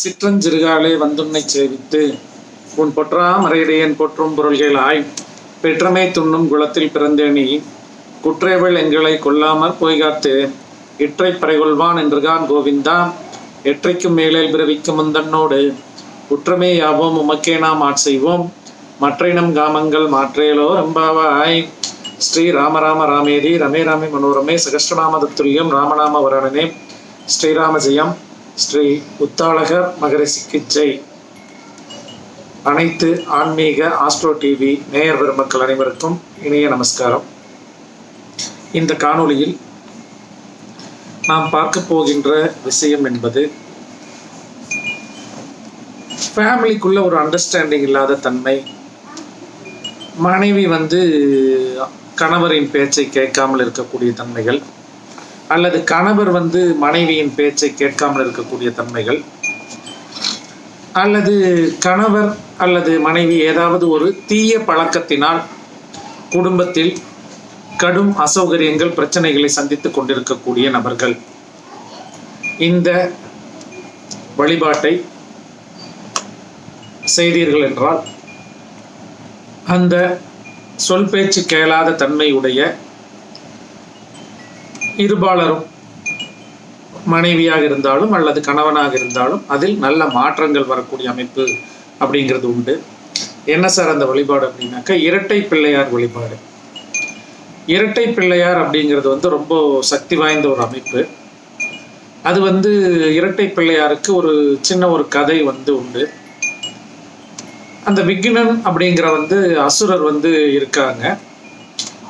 சிற்றஞ்சிறுகாலே வந்துன்னை சேவித்து உன் பொற்றா மறையடையன் போற்றும் பொருள்களாய் பெற்றமை துண்ணும் குளத்தில் பிறந்தேனி குற்றேவள் எங்களை கொல்லாமல் பொய்காத்து இற்றை பறைகொள்வான் என்றுகான் கோவிந்தா எற்றைக்கும் மேலே பிறவிக்கும் முந்தன்னோடு குற்றமே யாவோம் உமக்கே நாம் ஆட்செய்வோம் மற்றினம் காமங்கள் மாற்றேலோ ரம்பாவாய். ஸ்ரீ ராமராம ராமேதி ரமே ராமே மனோரமே சகஸ்ரநாம தத்துல்யம் ராமநாம வரணனே ஸ்ரீராமஜெயம் ஸ்ரீ உத்தாளகர் மகரிஷிக்கு ஜெய். அனைத்து ஆன்மீக ஆஸ்ட்ரோ டிவி நேயர் பெருமக்கள் அனைவருக்கும் இணைய நமஸ்காரம். இந்த காணொளியில் நாம் பார்க்க போகின்ற விஷயம் என்பது ஃபேமிலிக்குள்ள ஒரு அண்டர்ஸ்டாண்டிங் இல்லாத தன்மை. மனைவி வந்து கணவரின் பேச்சை கேட்காமல் இருக்கக்கூடிய தன்மைகள். அல்லது கணவர் வந்து மனைவியின் பேச்சை கேட்காமல் இருக்கக்கூடிய தன்மைகள் அல்லது கணவர் அல்லது மனைவி ஏதாவது ஒரு தீய பழக்கத்தினால் குடும்பத்தில் கடும் அசௌகரியங்கள் பிரச்சனைகளை சந்தித்து கொண்டிருக்கக்கூடிய நபர்கள். இந்த வழிபாட்டை செய்தீர்கள் என்றால் அந்த சொல் பேச்சு கேளாத தன்மையுடைய இருபாலரும் மனைவியாக இருந்தாலும் அல்லது கணவனாக இருந்தாலும் அதில் நல்ல மாற்றங்கள் வரக்கூடிய அமைப்பு அப்படிங்கிறது உண்டு. என்ன சார் அந்த வழிபாடு அப்படின்னாக்கா இரட்டை பிள்ளையார் வழிபாடு. இரட்டை பிள்ளையார் அப்படிங்கிறது வந்து ரொம்ப சக்தி வாய்ந்த ஒரு அமைப்பு. அது வந்து இரட்டை பிள்ளையாருக்கு ஒரு சின்ன ஒரு கதை வந்து உண்டு. அந்த விக்னன் அப்படிங்கிற வந்து அசுரர் வந்து இருக்காங்க.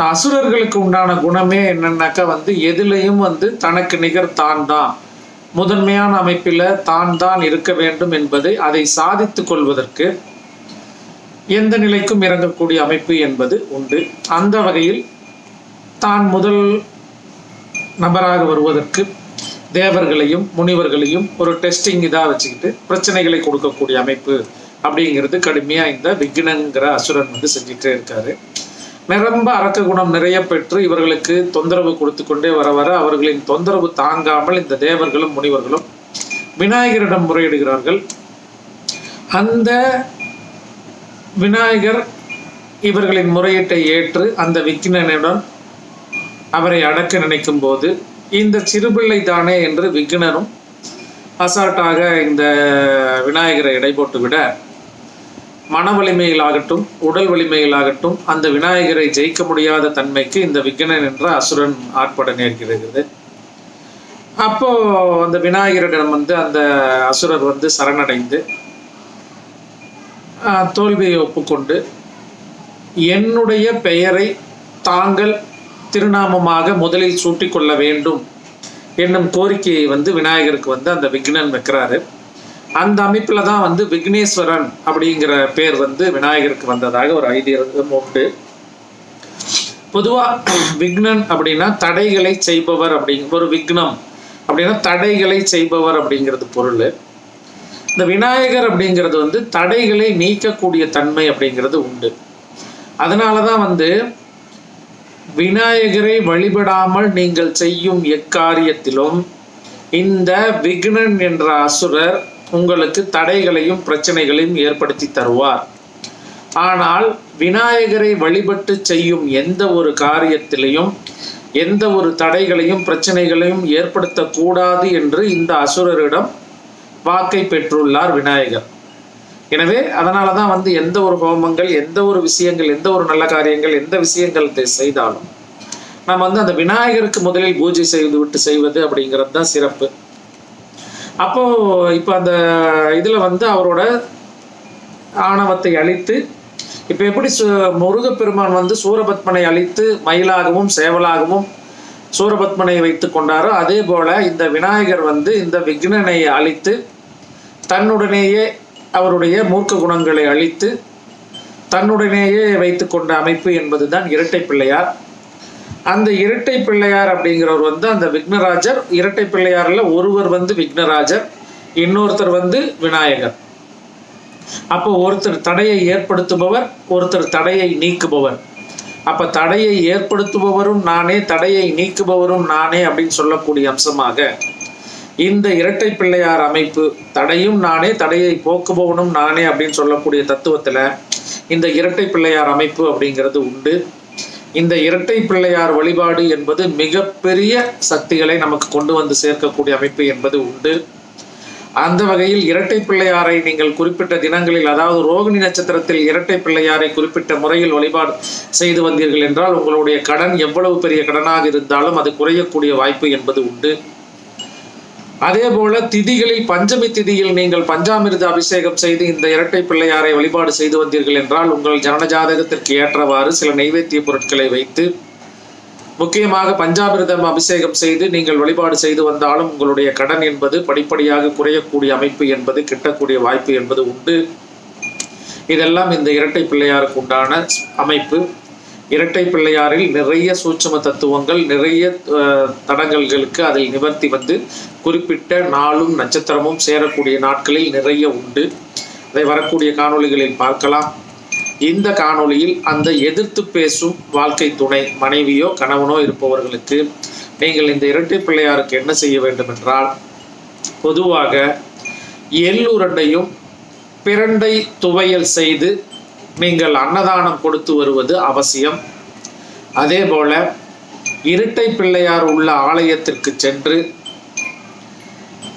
அசுரர்களுக்கு உண்டான குணமே என்னன்னாக்கா வந்து எதுலையும் வந்து தனக்கு நிகர் தான் தான் முதன்மையான அமைப்பில் தான் தான் இருக்க வேண்டும் என்பதை அதை சாதித்து கொள்வதற்கு எந்த நிலைக்கும் இறங்கக்கூடிய அமைப்பு என்பது உண்டு. அந்த வகையில் தான் முதல் நபராக வருவதற்கு தேவர்களையும் முனிவர்களையும் ஒரு டெஸ்டிங் இதாக வச்சுக்கிட்டு பிரச்சனைகளை கொடுக்கக்கூடிய அமைப்பு அப்படிங்கிறது கடுமையாக இந்த விக்னங்கிற அசுரன் வந்து செஞ்சுட்டே இருக்காரு. நிரம்ப அரக்க குணம் நிறைய பெற்று இவர்களுக்கு தொந்தரவு கொடுத்து கொண்டே வர வர அவர்களின் தொந்தரவு தாங்காமல் இந்த தேவர்களும் முனிவர்களும் விநாயகரிடம் முறையிடுகிறார்கள். அந்த விநாயகர் இவர்களின் முறையீட்டை ஏற்று அந்த விக்னனிடம் அவரை அடக்க நினைக்கும் போது இந்த சிறுபிள்ளை தானே என்று விக்னனும் அசால்ட்டாக இந்த விநாயகரை எடை போட்டு விட மன வலிமையிலாகட்டும் உடல் வலிமையிலாகட்டும் அந்த விநாயகரை ஜெயிக்க முடியாத தன்மைக்கு இந்த விக்னன் என்ற அசுரன் ஆட்பட நேர்கிறது அப்போ அந்த விநாயகரிடம் வந்து அந்த அசுரர் வந்து சரணடைந்து தோல்வியை ஒப்புக்கொண்டு என்னுடைய பெயரை தாங்கள் திருநாமமாக முதலில் சூட்டிக்கொள்ள வேண்டும் என்னும் கோரிக்கையை வந்து விநாயகருக்கு வந்து அந்த விக்னன் வைக்கிறாரு. அந்த அமைப்பில் தான் வந்து விக்னேஸ்வரன் அப்படிங்கிற பேர் வந்து விநாயகருக்கு வந்ததாக ஒரு ஐதீகம் உண்டு. பொதுவாக விக்னன் அப்படின்னா தடைகளை செய்பவர் அப்படிங்க ஒரு விக்னம் அப்படின்னா தடைகளை செய்பவர் அப்படிங்கிறது பொருள். இந்த விநாயகர் அப்படிங்கிறது வந்து தடைகளை நீக்கக்கூடிய தன்மை அப்படிங்கிறது உண்டு. அதனால தான் வந்து விநாயகரை வழிபடாமல் நீங்கள் செய்யும் எக்காரியத்திலும் இந்த விக்னன் என்ற அசுரர் உங்களுக்கு தடைகளையும் பிரச்சனைகளையும் ஏற்படுத்தி தருவார். ஆனால் விநாயகரை வழிபட்டு செய்யும் எந்த ஒரு காரியத்திலையும் எந்த ஒரு தடைகளையும் பிரச்சனைகளையும் ஏற்படுத்தக்கூடாது என்று இந்த அசுரரிடம் வாக்கை பெற்றுள்ளார் விநாயகர். எனவே அதனால தான் வந்து எந்த ஒரு ஹோமங்கள் எந்த ஒரு விஷயங்கள் எந்த ஒரு நல்ல காரியங்கள் எந்த விஷயங்கள் செய்தாலும் நம்ம வந்து அந்த விநாயகருக்கு முதலில் பூஜை செய்து விட்டு செய்வது அப்படிங்கிறது தான் சிறப்பு. அப்போ இப்போ அந்த இதில் வந்து அவரோட ஆணவத்தை அழித்து இப்போ எப்படி சு முருகப்பெருமான் வந்து சூரபத்மனை அழித்து மயிலாகவும் சேவலாகவும் சூரபத்மனை வைத்து கொண்டாரோ அதே போல இந்த விநாயகர் வந்து இந்த விக்னனை அழித்து தன்னுடனேயே அவருடைய மூர்க்க குணங்களை அழித்து தன்னுடனேயே வைத்துக்கொண்ட அமைப்பு என்பதுதான் இரட்டை பிள்ளையார். அந்த இரட்டை பிள்ளையார் அப்படிங்கிறவர் வந்து அந்த விக்னராஜர். இரட்டை பிள்ளையாரில் ஒருவர் வந்து விக்னராஜர் இன்னொருத்தர் வந்து விநாயகர். அப்போ ஒருத்தர் தடையை ஏற்படுத்துபவர் ஒருத்தர் தடையை நீக்குபவர். அப்போ தடையை ஏற்படுத்துபவரும் நானே தடையை நீக்குபவரும் நானே அப்படின்னு சொல்லக்கூடிய அம்சமாக இந்த இரட்டை பிள்ளையார் அமைப்பு தடையும் நானே தடையை போக்குபவனும் நானே அப்படின்னு சொல்லக்கூடிய தத்துவத்தில் இந்த இரட்டை பிள்ளையார் அமைப்பு அப்படிங்கிறது உண்டு. இந்த இரட்டை பிள்ளையார் வழிபாடு என்பது மிகப்பெரிய சக்திகளை நமக்கு கொண்டு வந்து சேர்க்கக்கூடிய அமைப்பு என்பது உண்டு. அந்த வகையில் இரட்டை பிள்ளையாரை நீங்கள் குறிப்பிட்ட தினங்களில் அதாவது ரோகிணி நட்சத்திரத்தில் இரட்டை பிள்ளையாரை குறிப்பிட்ட முறையில் வழிபாடு செய்து வந்தீர்கள் என்றால் உங்களுடைய கடன் எவ்வளவு பெரிய கடனாக இருந்தாலும் அது குறையக்கூடிய வாய்ப்பு என்பது உண்டு. அதே போல திதிகளில் பஞ்சமி திதியில் நீங்கள் பஞ்சாமிர்த அபிஷேகம் செய்து இந்த இரட்டை பிள்ளையாரை வழிபாடு செய்து வந்தீர்கள் என்றால் உங்கள் ஜனஜாதகத்திற்கு ஏற்றவாறு சில நைவேத்திய பொருட்களை வைத்து முக்கியமாக பஞ்சாமிர்தம் அபிஷேகம் செய்து நீங்கள் வழிபாடு செய்து வந்தாலும் உங்களுடைய கடன் என்பது படிப்படியாக குறையக்கூடிய அமைப்பு என்பது கிட்டக்கூடிய வாய்ப்பு என்பது உண்டு. இதெல்லாம் இந்த இரட்டை பிள்ளையாருக்கு உண்டான அமைப்பு. இரட்டை பிள்ளையாரில் நிறைய சூட்சம தத்துவங்கள் நிறைய தடங்கல்களுக்கு அதில் நிவர்த்தி வந்து குறிப்பிட்ட நாளும் நட்சத்திரமும் சேரக்கூடிய நாட்களில் நிறைய உண்டு. அதை வரக்கூடிய காணொளிகளில் பார்க்கலாம். இந்த காணொளியில் அந்த எதிர்த்து பேசும் வாழ்க்கை துணை மனைவியோ கணவனோ இருப்பவர்களுக்கு நீங்கள் இந்த இரட்டை பிள்ளையாருக்கு என்ன செய்ய வேண்டும் என்றால் பொதுவாக எள்ளுருண்டையும் பிரண்டை துவையல் செய்து நீங்கள் அன்னதானம் கொடுத்து வருவது அவசியம். அதே போல இரட்டை பிள்ளையார் உள்ள ஆலயத்திற்கு சென்று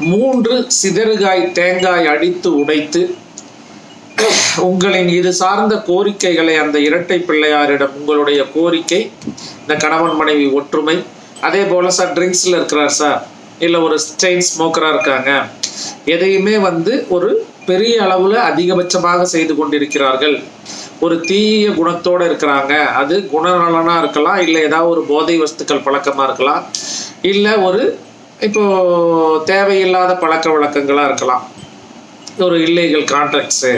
மூன்று சிதறுகாய் தேங்காய் அடித்து உடைத்து உங்களின் இது சார்ந்த கோரிக்கைகளை அந்த இரட்டை பிள்ளையாரிடம் உங்களுடைய கோரிக்கை இந்த கணவன் மனைவி ஒற்றுமை அதே போல சார் ட்ரிங்க்ஸில் இருக்கிறார் சார் இல்லை ஒரு ஸ்டெயின் ஸ்மோக்கராக இருக்காங்க எதையுமே வந்து ஒரு பெரிய அளவில் அதிகபட்சமாக செய்து கொண்டிருக்கிறார்கள். ஒரு தீய குணத்தோடு இருக்கிறாங்க. அது குணநலனாக இருக்கலாம் இல்லை ஏதாவது ஒரு போதை வஸ்துக்கள் பழக்கமாக இருக்கலாம் இல்லை ஒரு இப்போ தேவையில்லாத பழக்க வழக்கங்களாக இருக்கலாம். ஒரு இல்லீகல் கான்ட்ராக்ட்ஸு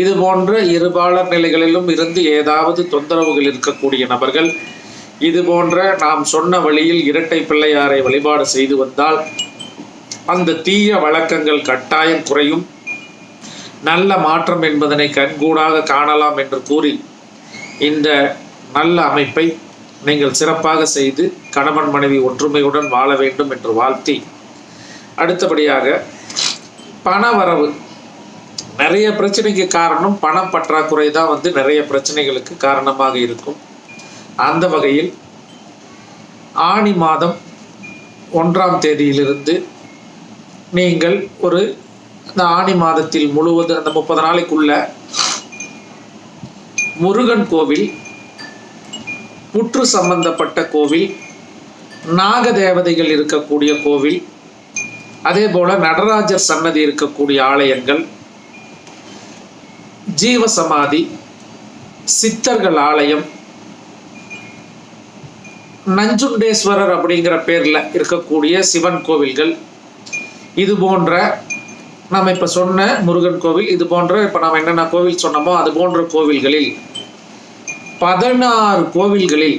இது போன்ற இருபாலர் நிலைகளிலும் இருந்து ஏதாவது தொந்தரவுகள் இருக்கக்கூடிய நபர்கள் இது போன்ற நாம் சொன்ன வழியில் இரட்டை பிள்ளையாரை வழிபாடு செய்து வந்தால் அந்த தீய வழக்கங்கள் கட்டாயம் குறையும். நல்ல மாற்றம் என்பதனை கண்கூடாக காணலாம் என்று கூறி இந்த நல்ல அமைப்பை நீங்கள் சிறப்பாக செய்து கணவன் மனைவி ஒற்றுமையுடன் வாழ வேண்டும் என்று வாழ்த்தி அடுத்தபடியாக பண வரவு. நிறைய பிரச்சனைக்கு காரணம் பண பற்றாக்குறை தான் வந்து நிறைய பிரச்சனைகளுக்கு காரணமாக இருக்கும். அந்த வகையில் ஆணி மாதம் ஒன்றாம் தேதியிலிருந்து நீங்கள் ஒரு இந்த ஆணி மாதத்தில் முழுவதும் அந்த முப்பது நாளைக்குள்ள முருகன் கோவில் புற்று சம்பந்தப்பட்ட கோவில் நாக தேவதைகள் இருக்கக்கூடிய கோவில் அதே போல நடராஜர் சன்னதி இருக்கக்கூடிய ஆலயங்கள் ஜீவசமாதி சித்தர்கள் ஆலயம் நஞ்சுண்டேஸ்வரர் அப்படிங்கிற பேர்ல இருக்கக்கூடிய சிவன் கோவில்கள் இது போன்ற நாம் இப்போ சொன்ன முருகன் கோவில் இது போன்ற இப்போ நாம் என்னென்ன கோவில் சொன்னோமோ அது போன்ற கோவில்களில் பதினாறு கோவில்களில்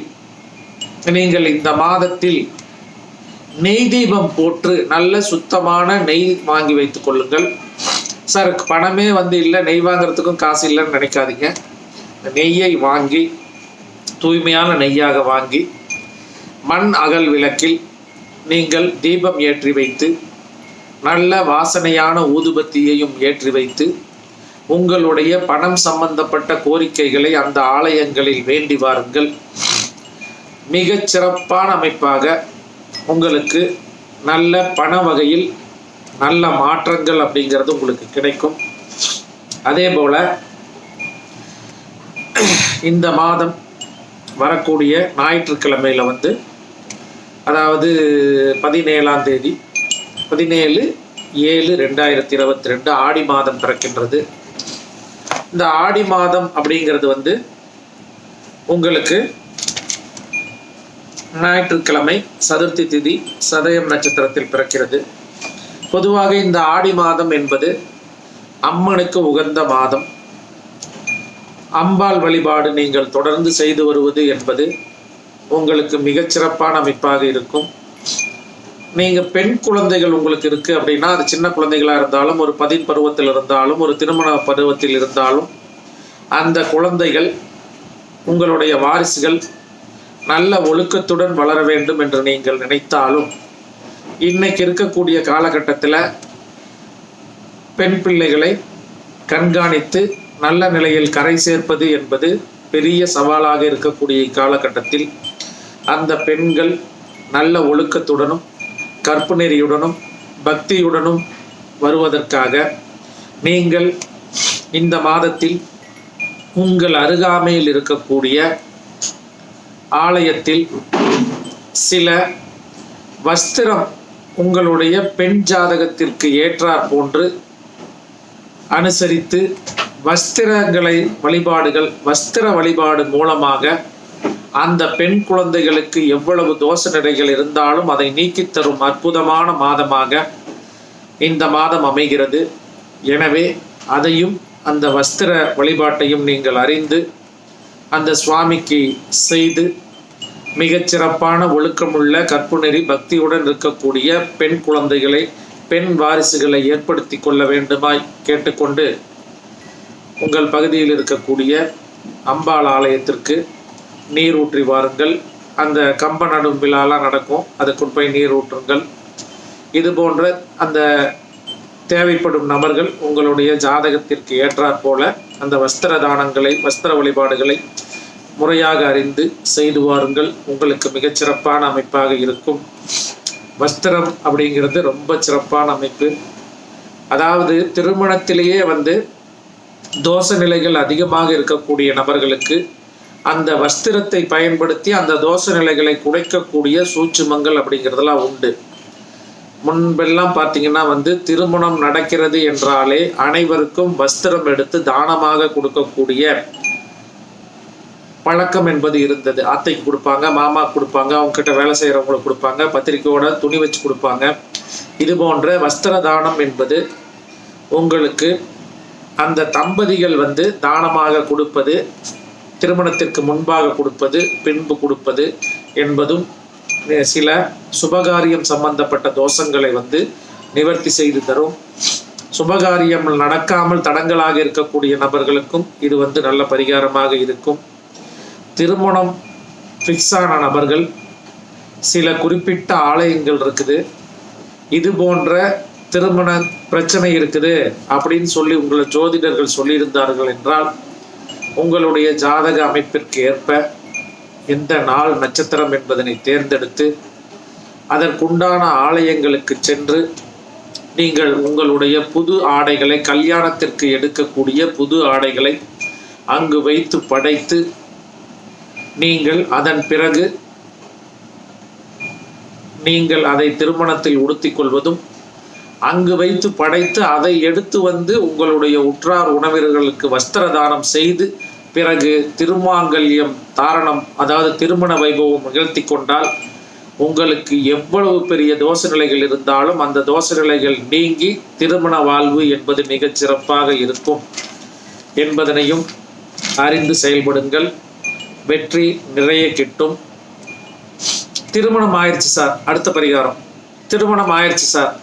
நீங்கள் இந்த மாதத்தில் நெய் தீபம் போட்டு நல்ல சுத்தமான நெய் வாங்கி வைத்துக் கொள்ளுங்கள். சார் பணமே வந்து இல்லை நெய் வாங்குறதுக்கும் காசு இல்லைன்னு நினைக்காதீங்க. இந்த நெய்யை வாங்கி தூய்மையான நெய்யாக வாங்கி மண் அகல் விளக்கில் நீங்கள் தீபம் ஏற்றி வைத்து நல்ல வாசனையான ஊதுபத்தியையும் ஏற்றி வைத்து உங்களுடைய பணம் சம்பந்தப்பட்ட கோரிக்கைகளை அந்த ஆலயங்களில் வேண்டி வாருங்கள். மிகச் சிறப்பான அமைப்பாக உங்களுக்கு நல்ல பண வகையில் நல்ல மாற்றங்கள் அப்படிங்கிறது உங்களுக்கு கிடைக்கும். அதே போல இந்த மாதம் வரக்கூடிய ஞாயிற்றுக்கிழமையில் வந்து அதாவது பதினேழாம் தேதி பதினேழு ஏழு ரெண்டாயிரத்தி இருபத்தி ரெண்டு ஆடி மாதம் பிறக்கின்றது. இந்த ஆடி மாதம் அப்படிங்கிறது வந்து உங்களுக்கு ஞாயிற்றுக்கிழமை சதுர்த்தி திதி சதயம் நட்சத்திரத்தில் பிறக்கிறது. பொதுவாக இந்த ஆடி மாதம் என்பது அம்மனுக்கு உகந்த மாதம். அம்பாள் வழிபாடு நீங்கள் தொடர்ந்து செய்து வருவது என்பது உங்களுக்கு மிகச்சிறப்பான அமைப்பாக இருக்கும். நீங்கள் பெண் குழந்தைகள் உங்களுக்கு இருக்கு அப்படின்னா அது சின்ன குழந்தைகளாக இருந்தாலும் ஒரு பதின் பருவத்தில் இருந்தாலும் ஒரு திருமண பருவத்தில் இருந்தாலும் அந்த குழந்தைகள் உங்களுடைய வாரிசுகள் நல்ல ஒழுக்கத்துடன் வளர வேண்டும் என்று நீங்கள் நினைத்தாலும் இன்னைக்கு இருக்கக்கூடிய காலகட்டத்தில் பெண் பிள்ளைகளை கண்காணித்து நல்ல நிலையில் கரை சேர்ப்பது என்பது பெரிய சவாலாக இருக்கக்கூடிய காலகட்டத்தில் அந்த பெண்கள் நல்ல ஒழுக்கத்துடனும் கற்பு நெறியுடனும் பக்தியுடனும் வருவதற்காக நீங்கள் இந்த மாதத்தில் உங்கள் அருகாமையில் இருக்கக்கூடிய ஆலயத்தில் சில வஸ்திரம் உங்களுடைய பெண் ஜாதகத்திற்கு ஏற்றார் போன்று அனுசரித்து வஸ்திரங்களை வழிபாடுகள் வஸ்திர வழிபாடு மூலமாக அந்த பெண் குழந்தைகளுக்கு எவ்வளவு தோஷ நிலைகள் இருந்தாலும் அதை நீக்கித் தரும் அற்புதமான மாதமாக இந்த மாதம் அமைகிறது. எனவே அதையும் அந்த வஸ்திர வழிபாட்டையும் நீங்கள் அறிந்து அந்த சுவாமிக்கு செய்து மிகச்சிறப்பான ஒழுக்கமுள்ள கற்புநெறி பக்தியுடன் இருக்கக்கூடிய பெண் குழந்தைகளை பெண் வாரிசுகளை ஏற்படுத்தி கொள்ள வேண்டுமாய் கேட்டுக்கொண்டு உங்கள் பகுதியில் இருக்கக்கூடிய அம்பாள் ஆலயத்திற்கு நீர் ஊற்றி வாருங்கள். அந்த கம்ப நடும் விழாலாம் நடக்கும். அதுக்குள் போய் நீர் ஊற்றுங்கள். இது போன்ற அந்த தேவைப்படும் நபர்கள் உங்களுடைய ஜாதகத்திற்கு ஏற்றாற் போல அந்த வஸ்திர தானங்களை வஸ்திர வழிபாடுகளை முறையாக அறிந்து செய்து வாருங்கள். உங்களுக்கு மிகச்சிறப்பான அமைப்பாக இருக்கும். வஸ்திரம் அப்படிங்கிறது ரொம்ப சிறப்பான அமைப்பு. அதாவது திருமணத்திலேயே வந்து தோஷ நிலைகள் அதிகமாக இருக்கக்கூடிய நபர்களுக்கு அந்த வஸ்திரத்தை பயன்படுத்தி அந்த தோஷ நிலைகளை குறைக்கக்கூடிய சூட்சுமங்கள் அப்படிங்கிறதெல்லாம் உண்டு. முன்பெல்லாம் பார்த்தீங்கன்னா வந்து திருமணம் நடக்கிறது என்றாலே அனைவருக்கும் வஸ்திரம் எடுத்து தானமாக கொடுக்கக்கூடிய பழக்கம் என்பது இருந்தது. அத்தைக்கு கொடுப்பாங்க மாமா கொடுப்பாங்க அவங்க கிட்ட வேலை செய்கிறவங்களுக்கு கொடுப்பாங்க பத்திரிக்கையோட துணி வச்சு கொடுப்பாங்க. இது போன்ற வஸ்திர தானம் என்பது உங்களுக்கு அந்த தம்பதிகள் வந்து தானமாக கொடுப்பது திருமணத்திற்கு முன்பாக கொடுப்பது பின்பு கொடுப்பது என்பதும் சில சுபகாரியம் சம்பந்தப்பட்ட தோஷங்களை வந்து நிவர்த்தி செய்து தரும். சுபகாரியம் நடக்காமல் தடங்களாக இருக்கக்கூடிய நபர்களுக்கும் இது வந்து நல்ல பரிகாரமாக இருக்கும். திருமணம் ஃபிக்ஸ் ஆன நபர்கள் சில குறிப்பிட்ட ஆலயங்கள் இருக்குது. இது போன்ற திருமண பிரச்சனை இருக்குது அப்படின்னு சொல்லி உங்களை ஜோதிடர்கள் சொல்லியிருந்தார்கள் என்றால் உங்களுடைய ஜாதக அமைப்பிற்கு ஏற்ப எந்த நாள் நட்சத்திரம் என்பதனை தேர்ந்தெடுத்து அதற்குண்டான ஆலயங்களுக்கு சென்று நீங்கள் உங்களுடைய புது ஆடைகளை கல்யாணத்திற்கு எடுக்கக்கூடிய புது ஆடைகளை அங்கு வைத்து படைத்து நீங்கள் அதன் பிறகு நீங்கள் அதை திருமணத்தில் உடுத்திக் கொள்வதும் அங்கு வைத்து படைத்து அதை எடுத்து வந்து உங்களுடைய உற்றார் உணவினர்களுக்கு வஸ்திர தானம் செய்து பிறகு திருமாங்கல்யம் தாரணம் அதாவது திருமண வைபவம் நிகழ்த்தி கொண்டால் உங்களுக்கு எவ்வளவு பெரிய தோஷ நிலைகள் இருந்தாலும் அந்த தோஷ நிலைகள் நீங்கி திருமண வாழ்வு என்பது மிகச் சிறப்பாக இருக்கும் என்பதனையும் அறிந்து செயல்படுங்கள். வெற்றி நிறைய கிட்டும். திருமணம் ஆயிடுச்சு சார். அடுத்த பரிகாரம். திருமணம் ஆயிடுச்சு சார்.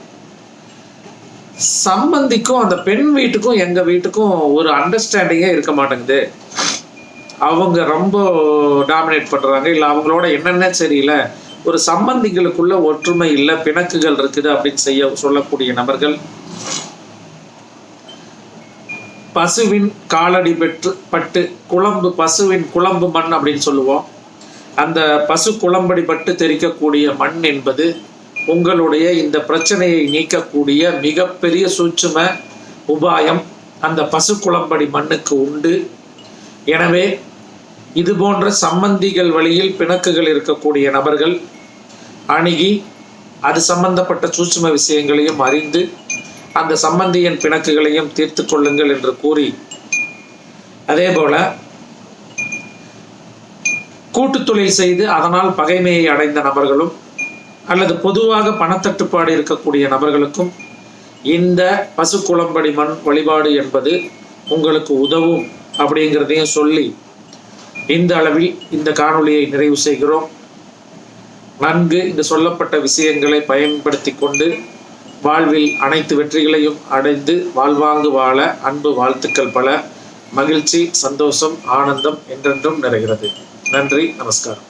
சம்பந்திக்கும் அந்த பெண் வீட்டுக்கும் எங்க வீட்டுக்கும் ஒரு அண்டர்ஸ்டாண்டிங்கே இருக்க மாட்டேங்குது. அவங்க ரொம்ப டாமினேட் பண்றாங்க. இல்லை அவங்களோட என்னென்ன தெரியல. ஒரு சம்பந்திகளுக்குள்ள ஒற்றுமை இல்லை பிணக்குகள் இருக்குது அப்படின்னு செய்ய சொல்லக்கூடிய நபர்கள். பசுவின் காலடி பெற்று பட்டு குழம்பு பசுவின் குழம்பு மண் அப்படின்னு சொல்லுவோம். அந்த பசு குழம்படி பட்டு தெரிக்கக்கூடிய மண் என்பது உங்களுடைய இந்த பிரச்சனையை நீக்கக்கூடிய மிகப்பெரிய சூட்சும உபாயம் அந்த பசு குளம்படி மண்ணுக்கு உண்டு. எனவே இது போன்ற சம்பந்திகள் வழியில் பிணக்குகள் இருக்கக்கூடிய நபர்கள் அணுகி அது சம்பந்தப்பட்ட சூட்சும விஷயங்களையும் அறிந்து அந்த சம்பந்தியின் பிணக்குகளையும் தீர்த்து கொள்ளுங்கள் என்று கூறி அதே போல கூட்டு தொழில் செய்து அதனால் பகைமையை அடைந்த நபர்களும் அல்லது பொதுவாக பணத்தட்டுப்பாடு இருக்கக்கூடிய நபர்களுக்கும் இந்த பசு குளம்படி மண் வழிபாடு என்பது உங்களுக்கு உதவும் அப்படிங்கிறதையும் சொல்லி இந்த அளவில் இந்த காணொளியை நிறைவு செய்கிறோம். நன்கு இந்த சொல்லப்பட்ட விஷயங்களை பயன்படுத்தி கொண்டு வாழ்வில் அனைத்து வெற்றிகளையும் அடைந்து வாழ்வாங்கு வாழ அன்பு வாழ்த்துக்கள் பல மகிழ்ச்சி சந்தோஷம் ஆனந்தம் என்றென்றும் நிறைகிறது. நன்றி நமஸ்காரம்.